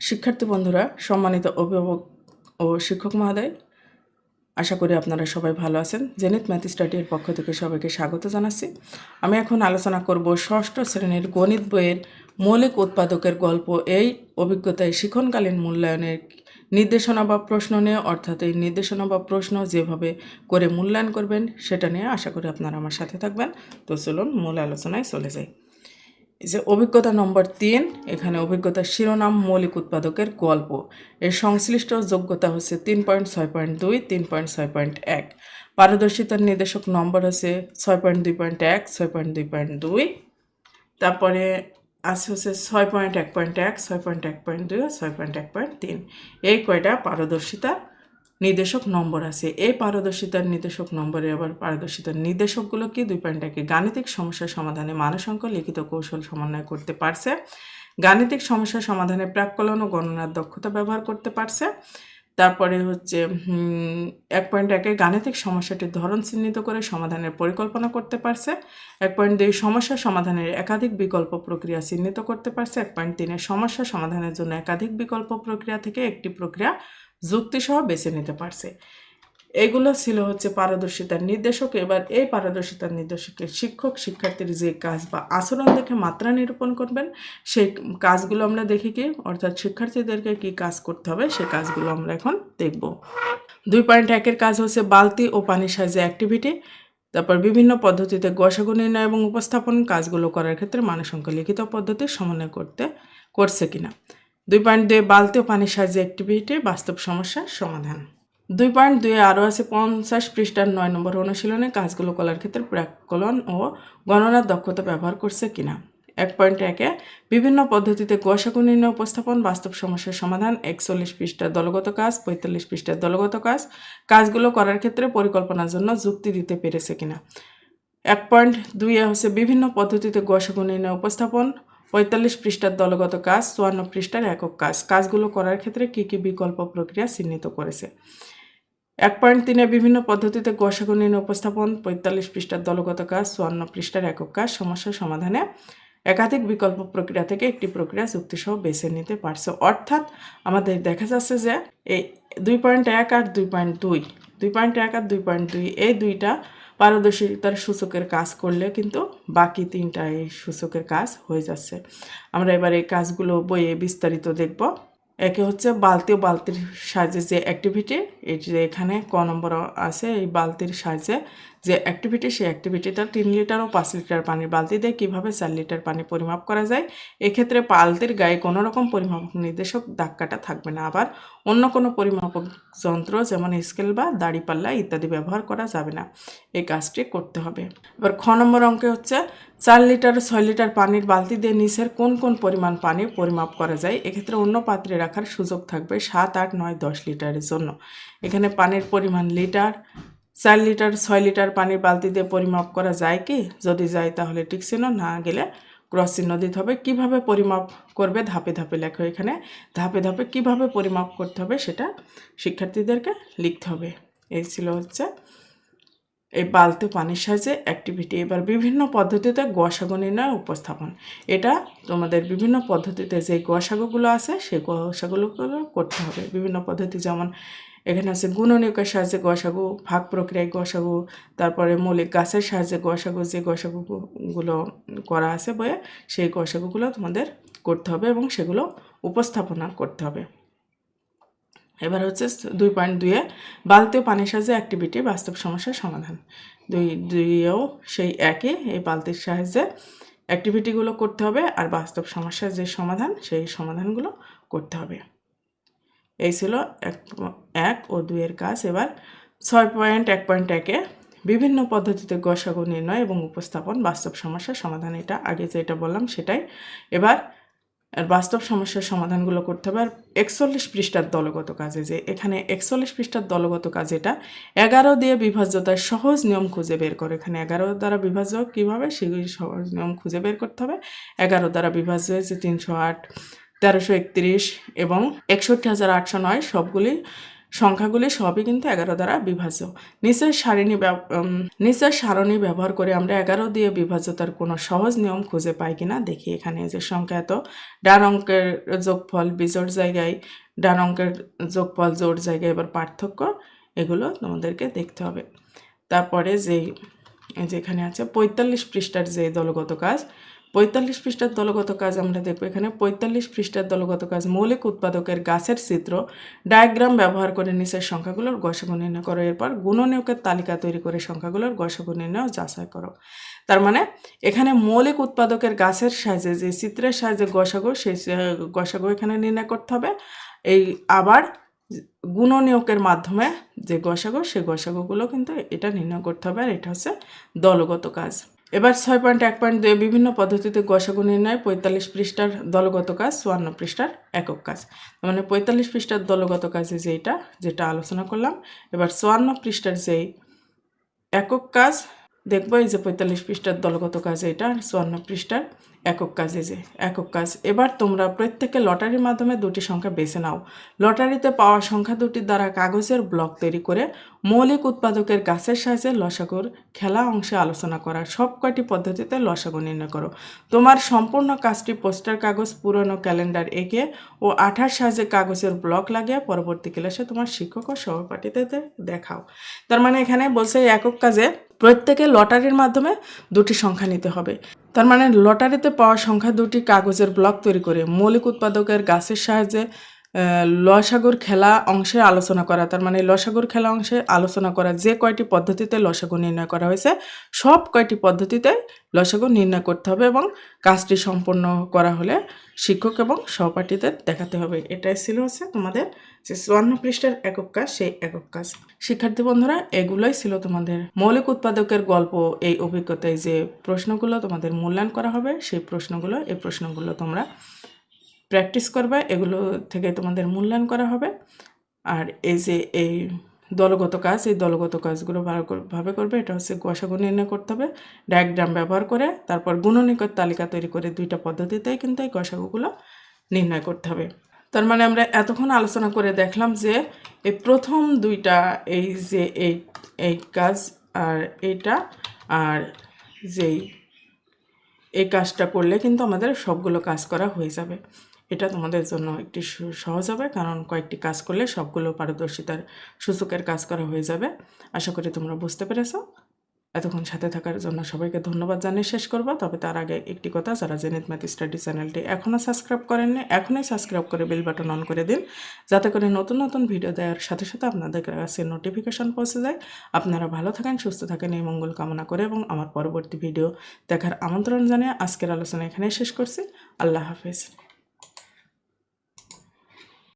শিক্ষার্থী বন্ধুরা, সম্মানিত অভিভাবক ও শিক্ষক মহোদয়, আশা করি আপনারা সবাই ভালো আছেন। জেনিত ম্যাথ স্টাডির পক্ষ থেকে সবাইকে স্বাগত জানাচ্ছি। আমি এখন আলোচনা করব ষষ্ঠ শ্রেণির গণিত বইয়ের মৌলিক উৎপাদকের গল্প। এই অভিজ্ঞতায় শিক্ষণকালীন মূল্যায়নের নির্দেশনা বা প্রশ্ন নিয়ে, অর্থাৎ এই নির্দেশনা বা প্রশ্ন যেভাবে করে মূল্যায়ন করবেন, সেটা নিয়ে আশা করি আপনারা আমার সাথে থাকবেন। তো চলুন মূল আলোচনায় চলে যাই। যে অভিজ্ঞতা নম্বর তিন, এখানে অভিজ্ঞতার শিরোনাম মৌলিক উৎপাদকের গল্প। এর সংশ্লিষ্ট যোগ্যতা হচ্ছে তিন পয়েন্ট ছয় পয়েন্ট দুই, তিন পয়েন্ট ছয় পয়েন্ট এক। পারদর্শিতার নির্দেশক নম্বর হচ্ছে ছয় পয়েন্ট দুই পয়েন্ট এক, ছয় পয়েন্ট দুই পয়েন্ট দুই। তারপরে আছে হচ্ছে ছয় পয়েন্ট এক পয়েন্ট এক, ছয় পয়েন্ট এক পয়েন্ট দুই, ছয় পয়েন্ট এক পয়েন্ট তিন। এই কয়টা পারদর্শিতার নির্দেশক নম্বর আছে। এই পারদর্শিতার নির্দেশক নম্বরে আবার পারদর্শিতার নির্দেশকগুলো কি? দুই পয়েন্ট একে গাণিতিক সমস্যা সমাধানে মানসংখ্য লিখিত কৌশল সমন্বয় করতে পারছে। গাণিতিক সমস্যা সমাধানে প্রাক্কলন ও গণনার দক্ষতা ব্যবহার করতে পারছে। তারপরে হচ্ছে এক পয়েন্ট একে গাণিতিক সমস্যাটির ধরন চিহ্নিত করে সমাধানের পরিকল্পনা করতে পারছে। এক পয়েন্ট দুই, সমস্যা সমাধানের একাধিক বিকল্প প্রক্রিয়া চিহ্নিত করতে পারছে। এক পয়েন্ট তিনে, সমস্যা সমাধানের জন্য একাধিক বিকল্প প্রক্রিয়া থেকে একটি প্রক্রিয়া যুক্তিসহ বেছে নিতে পারছে। এগুলো ছিল হচ্ছে পারদর্শিতার নির্দেশক। এবার এই পারদর্শিতার নির্দেশকে শিক্ষক, শিক্ষার্থীর যে কাজ বা আচরণ দেখে মাত্রা নিরূপণ করবেন, সেই কাজগুলো আমরা দেখি কি, অর্থাৎ শিক্ষার্থীদেরকে কি কাজ করতে হবে সেই কাজগুলো আমরা এখন দেখব। দুই পয়েন্ট একের কাজ হচ্ছে বালতি ও পানির সাহায্যে অ্যাক্টিভিটি তারপর বিভিন্ন পদ্ধতিতে গসাগু নির্ণয় এবং উপস্থাপন কাজগুলো করার ক্ষেত্রে মানসংখ্যা লিখিত পদ্ধতির সমন্বয় করতে, করছে কিনা। দুই পয়েন্ট দুই বালতি ও পানির সাহায্যে অ্যাক্টিভিটি বাস্তব সমস্যার সমাধান। দুই পয়েন্ট দুয়ে আরও আছে পঞ্চাশ পৃষ্ঠার নয় নম্বর অনুশীলনে কাজগুলো করার ক্ষেত্রে প্রাকলন ও গণনার দক্ষতা ব্যবহার করছে কিনা। এক পয়েন্ট একে বিভিন্ন পদ্ধতিতে গসাগু নির্ণয় উপস্থাপন, বাস্তব সমস্যার সমাধান, একচল্লিশ পৃষ্ঠার দলগত কাজ, পঁয়তাল্লিশ পৃষ্ঠার দলগত কাজ, কাজগুলো করার ক্ষেত্রে পরিকল্পনার জন্য যুক্তি দিতে পেরেছে কিনা। এক পয়েন্ট দুইয়ে হচ্ছে বিভিন্ন পদ্ধতিতে গসাগু নির্ণয় উপস্থাপন পঁয়তাল্লিশ পৃষ্ঠার দলগত কাজ, চুয়ান্ন পৃষ্ঠার একক কাজ। কাজগুলো করার ক্ষেত্রে কী কী বিকল্প প্রক্রিয়া চিহ্নিত করেছে? এক পয়েন্ট তিনে বিভিন্ন পদ্ধতিতে গসাগু উপস্থাপন, পঁয়তাল্লিশ পৃষ্ঠার দলগত কাজ, চুয়ান্ন পৃষ্ঠার একক কাজ, সমস্যা সমাধানে একাধিক বিকল্প প্রক্রিয়া থেকে একটি প্রক্রিয়া যুক্তিসহ বেছে নিতে পারছে। অর্থাৎ আমাদের দেখা যাচ্ছে যে এই দুই পয়েন্ট এক আর দুই পয়েন্ট দুই দুই পয়েন্ট এক আর দুই পয়েন্ট দুই। এই দুইটা পারদর্শিতার সূচকের কাজ করলে কিন্তু বাকি তিনটা এই সূচকের কাজ হয়ে যাচ্ছে। আমরা এবার এই কাজগুলো বইয়ে বিস্তারিত দেখব। একে হচ্ছে বালতি ও বালতির সাহায্যে যে অ্যাক্টিভিটি এটি এখানে ক নম্বর আছে, এই বালতির সাহায্যে যে অ্যাক্টিভিটি সেই অ্যাক্টিভিটিটা তিন লিটার ও পাঁচ লিটার পানির বালতি দিয়ে কীভাবে চার লিটার পানি পরিমাপ করা যায়, এক্ষেত্রে বালতির গায়ে কোনো রকম পরিমাপক নির্দেশক দাগ কাটা থাকবে না। আবার অন্য কোনো পরিমাপক যন্ত্র যেমন স্কেল বা দাড়িপাল্লা ইত্যাদি ব্যবহার করা যাবে না। এই কাজটি করতে হবে। এবার খ নম্বর অঙ্কে হচ্ছে, চার লিটার ছয় লিটার পানির বালতি দিয়ে নিচের কোন কোন পরিমাণ পানি পরিমাপ করা যায়, এক্ষেত্রে অন্য পাত্রে রাখার সুযোগ থাকবে সাত, আট, নয়, দশ লিটারের জন্য। এখানে পানির পরিমাণ লিটার চার লিটার, ছয় লিটার পানির বালতি দিয়ে পরিমাপ করা যায় কি? যদি যায় তাহলে টিক চিহ্ন না গেলে ক্রস চিহ্ন দিতে হবে। কীভাবে পরিমাপ করবে? ধাপে ধাপে লেখো এখানে। ধাপে ধাপে কীভাবে পরিমাপ করতে হবে সেটা শিক্ষার্থীদেরকে লিখতে হবে। এই ছিল হচ্ছে এই বালতি পানির সাহায্যে অ্যাক্টিভিটি এবার বিভিন্ন পদ্ধতিতে গসাগু নির্ণয় উপস্থাপন। এটা তোমাদের বিভিন্ন পদ্ধতিতে যে গসাগুগুলো আছে সেই গসাগুলোগুলো করতে হবে। বিভিন্ন পদ্ধতি যেমন এখানে আছে গুণনীয়কের সাহায্যে গসাগু ভাগ প্রক্রিয়ায় গসাগু তারপরে মৌলিক গাছের সাহায্যে গসাগু যে গসাগুগুলো করা আছে বইয়ে, সেই গসাগুগুলো তোমাদের করতে হবে এবং সেগুলো উপস্থাপনা করতে হবে। এবার হচ্ছে দুই পয়েন্ট দুইয়ে বালতি ও পানির সাহায্যে অ্যাক্টিভিটি, বাস্তব সমস্যার সমাধান। দুই দুইয়েও সেই একই, এই বালতির সাহায্যে অ্যাক্টিভিটিগুলো করতে হবে, আর বাস্তব সমস্যার যে সমাধান, সেই সমাধানগুলো করতে হবে। এই ছিল এক এক ও দুইয়ের কাজ। এবার ছয় পয়েন্ট, এক পয়েন্ট একে বিভিন্ন পদ্ধতিতে গসাগু নির্ণয় এবং উপস্থাপন, বাস্তব সমস্যার সমাধান। এটা আগে যেটা বললাম সেটাই। এবার বাস্তব সমস্যার সমাধানগুলো করতে হবে। আর একচল্লিশ পৃষ্ঠার দলগত কাজে যে এখানে একচল্লিশ পৃষ্ঠার দলগত কাজ এটা, এগারো দিয়ে বিভাজ্যতার সহজ নিয়ম খুঁজে বের করে। এখানে এগারো দ্বারা বিভাজ্য কীভাবে? সেগুলি সহজ নিয়ম খুঁজে বের করতে হবে। এগারো দ্বারা বিভাজ্য হয়েছে তিনশো আট তেরোশো একত্রিশ এবং একষট্টি হাজার আটশো নয় সবগুলি সংখ্যাগুলি সবই কিন্তু এগারো দ্বারা বিভাজ্য। নিচের সারণী নিচের সারণী ব্যবহার করে আমরা এগারো দিয়ে বিভাজ্যতার কোনো সহজ নিয়ম খুঁজে পাই কিনা দেখি এখানে যে সংখ্যা এত। ডান অঙ্কের যোগফল বিজোড় জায়গায়, ডান অঙ্কের যোগফল জোড় জায়গায় এবার পার্থক্য, এগুলো তোমাদেরকে দেখতে হবে। তারপরে যেই এই যে এখানে আছে পঁয়তাল্লিশ পৃষ্ঠার যে দলগত কাজ পঁয়তাল্লিশ পৃষ্ঠার দলগত কাজ আমরা দেখব। এখানে পঁয়তাল্লিশ পৃষ্ঠার দলগত কাজ মৌলিক উৎপাদকের গাছের চিত্র ডায়াগ্রাম ব্যবহার করে নিচের সংখ্যাগুলোর গসাগু নির্ণয় করো। এরপর গুণনীয়কের তালিকা তৈরি করে সংখ্যাগুলোর গসাগু নির্ণয় যাচাই করো। তার মানে এখানে মৌলিক উৎপাদকের গাছের সাহায্যে যে চিত্রের সাহায্যে গসাগু, সেই গসাগু এখানে নির্ণয় করতে হবে। এই আবার গুণনীয়কের মাধ্যমে যে গসাগু, সেই গসাগুগুলো কিন্তু এটা নির্ণয় করতে হবে। আর এটা হচ্ছে দলগত কাজ। এবার ছয় পয়েন্ট, এক পয়েন্ট দুয়ে বিভিন্ন পদ্ধতিতে গসাগু নির্ণয়, পঁয়তাল্লিশ পৃষ্ঠার দলগত কাজ, চুয়ান্ন পৃষ্ঠার একক কাজ। মানে পঁয়তাল্লিশ পৃষ্ঠার দলগত কাজে যেইটা যেটা আলোচনা করলাম, এবার চুয়ান্ন পৃষ্ঠার যেই একক কাজ দেখব এই যে পঁয়তাল্লিশ পৃষ্ঠার দলগত কাজ এটা আর চুয়ান্ন পৃষ্ঠার একক কাজ এই যে, একক কাজ। এবার তোমরা প্রত্যেকে লটারির মাধ্যমে দুটি সংখ্যা বেছে নাও। লটারিতে পাওয়া সংখ্যা দুটির দ্বারা কাগজের ব্লক তৈরি করে মৌলিক উৎপাদকের গাছের সাহায্যে লসাগুর খেলা অংশে আলোচনা করা সব কয়টি পদ্ধতিতে লসাগু নির্ণয় করো। তোমার সম্পূর্ণ কাজটি পোস্টার কাগজ, পুরনো ক্যালেন্ডার এঁকে ও আঠার সাহায্যে কাগজের ব্লক লাগিয়ে পরবর্তী ক্লাসে তোমার শিক্ষক ও সহপাঠীদের দেখাও। তার মানে এখানে বলছে একক কাজে প্রত্যেকে লটারির মাধ্যমে দুটি সংখ্যা নিতে হবে। তার মানে লটারিতে পাওয়া সংখ্যা দুটি কাগজের ব্লক তৈরি করে মৌলিক উৎপাদকের গাছের সাহায্যে লসাগুর খেলা অংশে আলোচনা করা, তার মানে লসাগর খেলা অংশে আলোচনা করা, যে কয়টি পদ্ধতিতে লসাগু নির্ণয় করা হয়েছে, সব কয়টি পদ্ধতিতে লসাগু নির্ণয় করতে হবে এবং কাজটি সম্পন্ন করা হলে শিক্ষক এবং সহপাঠীদের দেখাতে হবে। এটাই ছিল হচ্ছে তোমাদের যে চুয়ান্ন পৃষ্ঠার একক কাজ, সেই একক কাজ। শিক্ষার্থী বন্ধুরা, এগুলোই ছিল তোমাদের মৌলিক উৎপাদকের গল্প, এই অভিজ্ঞতায় যে প্রশ্নগুলো তোমাদের মূল্যায়ন করা হবে, সেই প্রশ্নগুলো, এই প্রশ্নগুলো তোমরা প্র্যাকটিস করবে, এগুলো থেকে তোমাদের মূল্যায়ন করা হবে। আর এই যে এই দলগত কাজ, এই দলগত কাজগুলো ভালো ভাবে করবে, এটা হচ্ছে গসাগু নির্ণয় করতে হবে। ডায়াগ্রাম ব্যবহার করে, তারপর গুণনিকট তালিকা তৈরি করে দুইটা পদ্ধতিতেই কিন্তু এই গসাগুগুলো নির্ণয় করতে হবে। তার মানে আমরা এতক্ষণ আলোচনা করে দেখলাম যে, এই প্রথম দুইটা, এই যে এই এই কাজ আর এইটা, আর যেই, এই কাজটা করলে কিন্তু আমাদের সবগুলো কাজ করা হয়ে যাবে। এটা তোমাদের জন্য একটি সহজ হবে, কারণ কয়েকটি কাজ করলে সবগুলো পারদর্শিতার সূচকের কাজ করা হয়ে যাবে। আশা করি তোমরা বুঝতে পেরেছ। এতক্ষণ সাথে থাকার জন্য সবাইকে ধন্যবাদ জানিয়ে শেষ করব। তবে তার আগে একটি কথা, যারা জেনিত ম্যাথ স্টাডি চ্যানেলটি এখনও সাবস্ক্রাইব করেননি, এখনই সাবস্ক্রাইব করে বেল বাটন অন করে দিন, যাতে করে নতুন নতুন ভিডিও দেওয়ার সাথে সাথে আপনাদের কাছে নোটিফিকেশন পৌঁছে যায়। আপনারা ভালো থাকেন, সুস্থ থাকেন, এই মঙ্গল কামনা করে এবং আমার পরবর্তী ভিডিও দেখার আমন্ত্রণ জানিয়ে আজকের আলোচনা এখানে শেষ করছি। আল্লাহ হাফেজ।